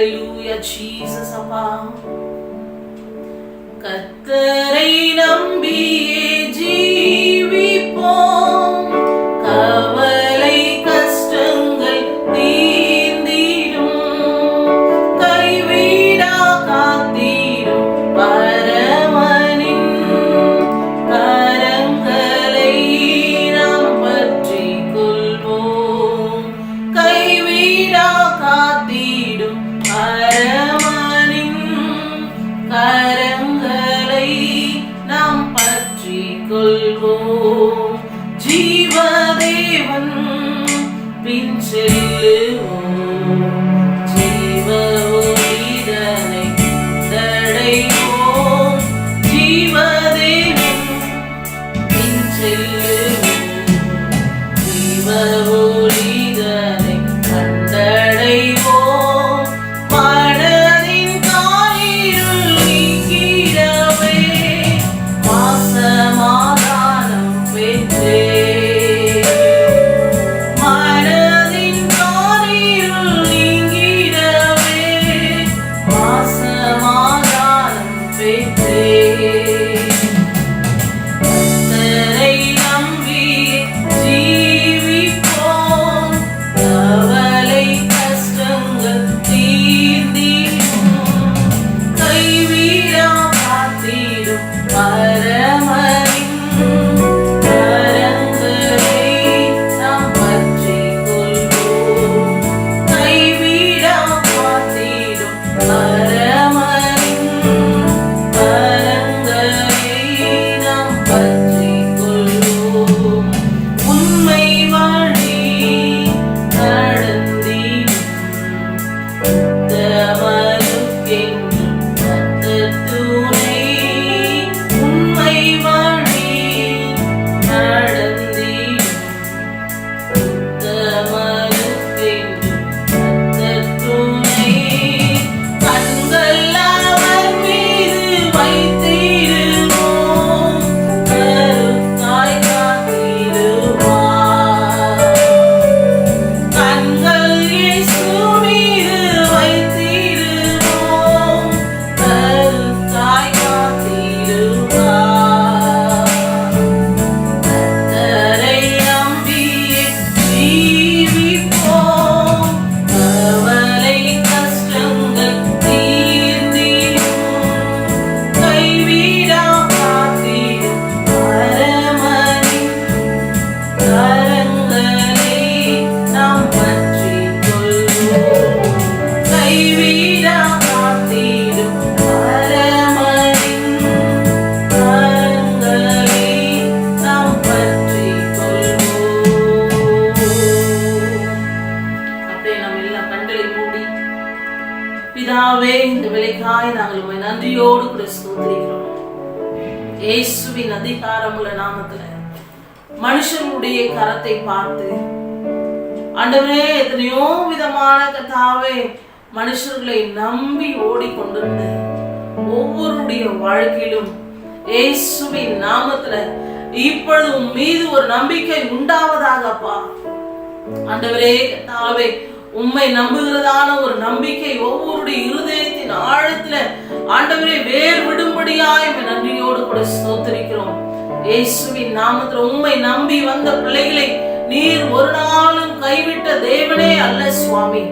ஹalleluya Jesus அப்பா. கத்தரை நம்பியே ஜீ இந்த விலைக்காய் நாங்கள் உம்மை நன்றியோடு கூட ஸ்தோத்திரிக்கிறோம். இயேசுவின் அதிகாரமுள்ள நாமத்துல மனுஷனுடைய கரத்தை பார்த்து ஆண்டவரே எத்தனையோ விதமான கதாவே மனுஷர்களை நம்பி ஓடிக்கொண்டிருந்த ஒவ்வொருடைய வாழ்க்கையிலும் இயேசுவின் நாமத்துல இப்பொழுது மீது ஒரு நம்பிக்கை உண்டாவதாகப்பா. ஆண்டவரே கத்தாவே உம்மை நம்புகிறதான ஒரு நம்பிக்கை ஒவ்வொருடைய இருதயத்தின் ஆழத்துல ஆண்டவரே வேர் விடும்படியாய் நன்றியோடு கூட சோத்தரிக்கிறோம் இயேசுவின் நாமத்துல உண்மை நம்பி வந்த பிள்ளைகளை நீர் ஒரு நாளும் கைவிட்ட தேவனே அல்ல சுவாமி.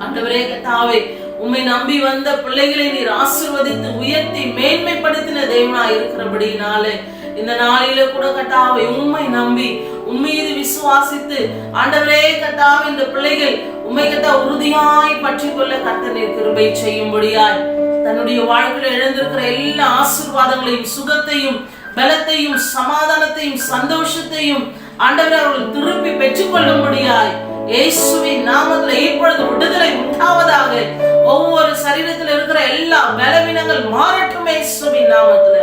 ஆண்டவரே கத்தாவே உம்மை நம்பி வந்த பிள்ளைகளை நீர் ஆசிர்வதித்து உயர்த்தி மேன்மைப்படுத்தின தேவனாய் இருக்கிறபடினாலே இந்த நாளில கூட கட்டாவை உண்மை நம்பி உம்மீது விசுவாசித்து ஆண்டவரே கத்தாவே இந்த பிள்ளைகள் உண்மை கத்தா உறுதியாய் பற்றி கொள்ள கத்தனை கிருபை செய்யும்படியாய். தன்னுடைய வாழ்க்கையில எழுந்திருக்கிற எல்லா ஆசீர்வாதங்களையும் சுகத்தையும் பலத்தையும் சமாதானத்தையும் சந்தோஷத்தையும் ஆண்டவரே அவர்கள் திருப்பி பெற்றுக்கொள்ளும்படியாய். இயேசுவின் நாமத்துல இப்பொழுது விடுதலை உண்டாவதாக ஒவ்வொரு சரீரத்தில் இருக்கிற எல்லா பலவீனங்கள் மாறட்டும் இயேசுவின் நாமத்துல.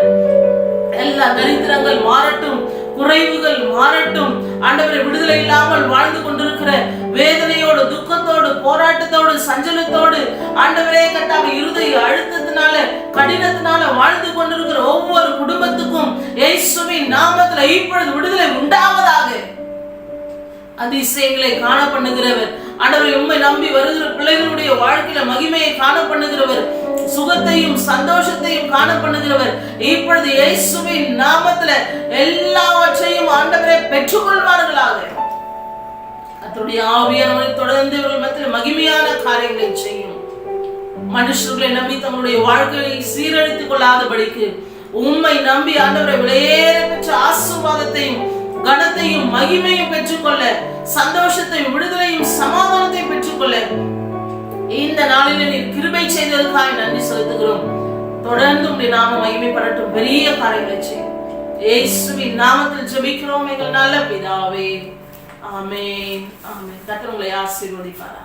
எல்லா தரித்திரங்கள் மாறட்டும். குறைவுகள் மாறட்டும். ஆண்டவரை விடுதலை இல்லாமல் வாழ்ந்து கொண்டிருக்கிற வேதனையோடு துக்கத்தோடு போராட்டத்தோடு சஞ்சலத்தோடு ஆண்டவரே கட்டாம இருதய அழுத்தத்தினால கடினத்தினால வாழ்ந்து கொண்டிருக்கிற ஒவ்வொரு குடும்பத்துக்கும் இயேசுவின் நாமத்துல இப்பொழுது விடுதலை உண்டாவதாக. அதிசயங்களை காண பண்ணுகிறவர். ஆண்டவரை உண்மை நம்பி வருகிற பிள்ளைகளுடைய வாழ்க்கையில மகிமையை காண பண்ணுகிறவர். சுகத்தையும் சந்தோஷத்தையும் காண பண்ணுகிறவர் இப்பொழுது இயேசுவின் நாமத்துல எல்லாவற்றையும் ஆண்டவரை பெற்றுக்கொள்வார்களாக. கர்த்தருடைய ஆவியானவரை தொடர்ந்து இவர்கள் மத்தியில் மகிமையான காரியங்களை செய்யும். மனுஷர்களை நம்பி தங்களுடைய வாழ்க்கையை சீரழித்துக் கொள்ளாதபடிக்கு உண்மை நம்பி ஆண்டவரை விலையேற பெற்ற ஆசீர்வாதத்தையும் கனத்தையும் மகிமையும் பெற்றுக்கொள்ள சந்தோஷத்தையும் விடுதலையும் சமாதானத்தையும் இந்த நாளில் நீர் கிருபை செய்ததற்காக நன்றி செலுத்துகிறோம். தொடர்ந்து உடைய நாம மகிமைப்படட்டும். பெரிய காரியங்களை செய்யும். இயேசுவின் நாமத்தில் ஜெபிக்கிறோம் எங்கள் நல்ல பிதாவே. ஆமே ஆமே கர்த்தர் உங்களை ஆசீர்வதிப்பாரா